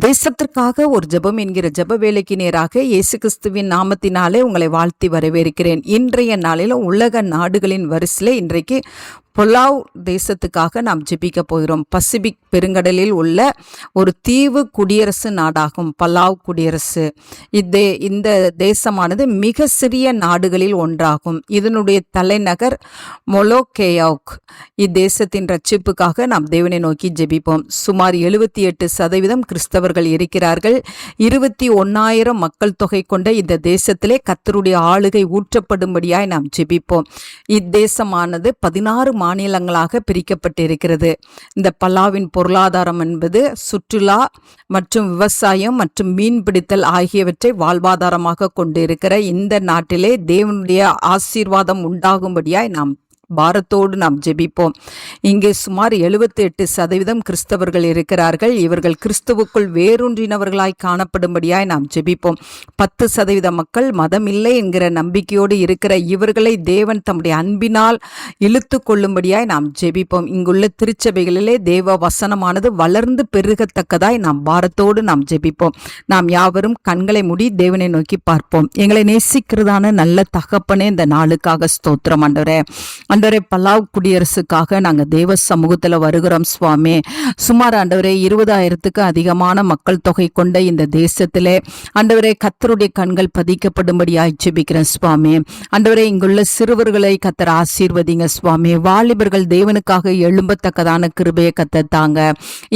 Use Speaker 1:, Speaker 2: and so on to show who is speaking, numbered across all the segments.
Speaker 1: தேசத்திற்காக ஒரு ஜெபம் என்கிற ஜெப வேலைக்கு நேராக இயேசு கிறிஸ்துவின் நாமத்தினாலே உங்களை வாழ்த்தி வரவேற்கிறேன். இன்றைய நாளில் உலக நாடுகளின் வரிசையில் இன்றைக்கு பொலாவ் தேசத்துக்காக நாம் ஜெபிக்க போகிறோம். பசிபிக் பெருங்கடலில் உள்ள ஒரு தீவு குடியரசு நாடாகும். பலாவ் குடியரசு. இதே இந்த தேசமானது மிக சிறிய நாடுகளில் ஒன்றாகும். இதனுடைய தலைநகர் மொலோகேயாக் இத்தேசத்தின் ரட்சிப்புக்காக நாம் தேவனை நோக்கி ஜெபிப்போம். சுமார் எழுபத்தி எட்டு சதவீதம் கிறிஸ்தவர்கள் இருக்கிறார்கள். இருபத்தி ஒன்னாயிரம் மக்கள் தொகை கொண்ட இந்த தேசத்திலே கத்தருடைய ஆளுகை ஊற்றப்படும்படியாய் நாம் ஜெபிப்போம். இத்தேசமானது பதினாறு மாநிலங்களாக பிரிக்கப்பட்டிருக்கிறது. இந்த பல்லாவின் பொருளாதாரம் என்பது சுற்றுலா மற்றும் விவசாயம் மற்றும் மீன்பிடித்தல் ஆகியவற்றை வாழ்வாதாரமாக கொண்டிருக்கிற இந்த நாட்டிலே தேவனுடைய ஆசீர்வாதம் உண்டாகும்படியாய் நாம் பாரத்தோடு நாம் ஜெபிப்போம். இங்கே சுமார் எழுபத்தி எட்டு சதவீதம் கிறிஸ்தவர்கள் இருக்கிறார்கள். இவர்கள் கிறிஸ்துவுக்குள் வேரூன்றினவர்களாய் காணப்படும்படியாய் நாம் ஜெபிப்போம். பத்து சதவீத மக்கள் மதம் இல்லை என்கிற நம்பிக்கையோடு இருக்கிற இவர்களை தேவன் தம்முடைய அன்பினால் இழுத்து கொள்ளும்படியாய் நாம் ஜெபிப்போம். இங்குள்ள திருச்சபைகளிலே தேவ வசனமானது வளர்ந்து பெருகத்தக்கதாய் நாம் பாரத்தோடு நாம் ஜெபிப்போம். நாம் யாவரும் கண்களை மூடி தேவனை நோக்கி பார்ப்போம். எங்களை நேசிக்கிறதான நல்ல தகப்பனே இந்த நாளுக்காக ஸ்தோத்திரம் ஆண்டவரே. ஆண்டவரே பல்லாவ் குடியரசுக்காக நாங்கள் தேவ சமூகத்தில் வருகிறோம் சுவாமி. சுமார் ஆண்டவரே இருபதாயிரத்துக்கு அதிகமான மக்கள் தொகை கொண்ட இந்த தேசத்திலே ஆண்டவரே கத்தருடைய கண்கள் பதிக்கப்படும்படியாக ஜெபிக்கிறேன் சுவாமி. ஆண்டவரே இங்குள்ள சிறுவர்களை கத்தர் ஆசீர்வதிங்க சுவாமி. வாலிபர்கள் தேவனுக்காக எழும்பத்தக்கதான கிருபையை கத்தத்தாங்க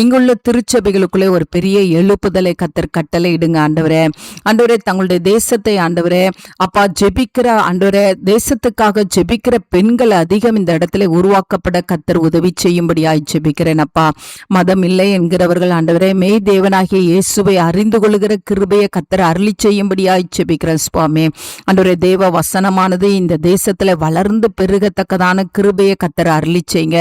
Speaker 1: இங்குள்ள திருச்சபைகளுக்குள்ளே ஒரு பெரிய எழுப்புதலை கத்தர் கட்டளை இடுங்க ஆண்டவரே. ஆண்டவரே தங்களுடைய தேசத்தை ஆண்டவரே அப்பா ஜெபிக்கிற ஆண்டவரே தேசத்துக்காக ஜெபிக்கிற பெண்கள் அதிகம் இந்த இடத்துல உருவாக்கப்பட கத்தர் உதவி செய்யும்படியாய் ஜெபிக்கிறேன் அப்பா. மதம் இல்லை என்கிறவர்கள் ஆண்டவரே மெய் தேவனாகிய இயேசுவை அறிந்து கொள்கிற கிருபையை கத்தர் அருளி செய்யும்படியாய் ஜெபிக்கிறேன் சுவாமி. ஆண்டவரே தேவ வசனமானது இந்த தேசத்துல வளர்ந்து பெருகத்தக்கதான கிருபையை கத்தர் அருளி செய்யுங்க.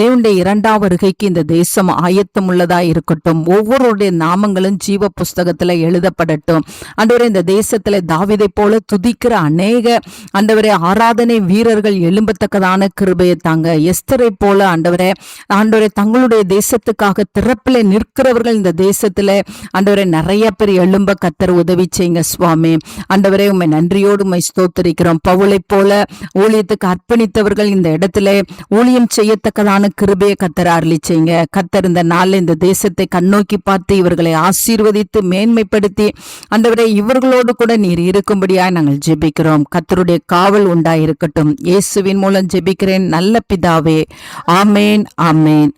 Speaker 1: தேவனுடைய இரண்டாம் வருகைக்கு இந்த தேசம் ஆயத்தம் உள்ளதா இருக்கட்டும். ஒவ்வொருடைய நாமங்களும் ஜீவ புஸ்தகத்துல எழுதப்படட்டும். ஆண்டவரே இந்த தேசத்துல தாவிதை போல துதிக்கிற அநேக ஆண்டவரே ஆராதனை வீரர்கள் எழும்பத்தக்கதான கிருபையை தாங்க. எஸ்தரை போல ஆண்டவரே ஆண்டவரை தங்களுடைய தேசத்துக்காக திறப்பில் நிற்கிறவர்கள் இந்த தேசத்துல ஆண்டவரை நிறைய பேர் எழும்ப கத்தர் உதவி செய்யுங்க சுவாமி. ஆண்டவரே உண்மை நன்றியோடு உண்மை ஸ்தோத்தரிக்கிறோம். பவுளை போல ஊழியத்துக்கு அர்ப்பணித்தவர்கள் இந்த இடத்துல ஊழியம் செய்யத்தக்கதான கிருபையை கத்தர் அருளி செய்யுங்க. கத்தர் இந்த நாளில் இந்த தேசத்தை கண்ணோக்கி பார்த்து இவர்களை ஆசீர்வதித்து மேன்மைப்படுத்தி ஆண்டவரே இவர்களோடு கூட நீர் இருக்கும்படியாய் நாங்கள் ஜெபிக்கிறோம். கத்தருடைய காவல் உண்டாயிருக்கட்டும். இயேசுவின் மூலம் ஜெபிக்கிறேன். நல்ல பிதாவே. ஆமேன் ஆமேன்.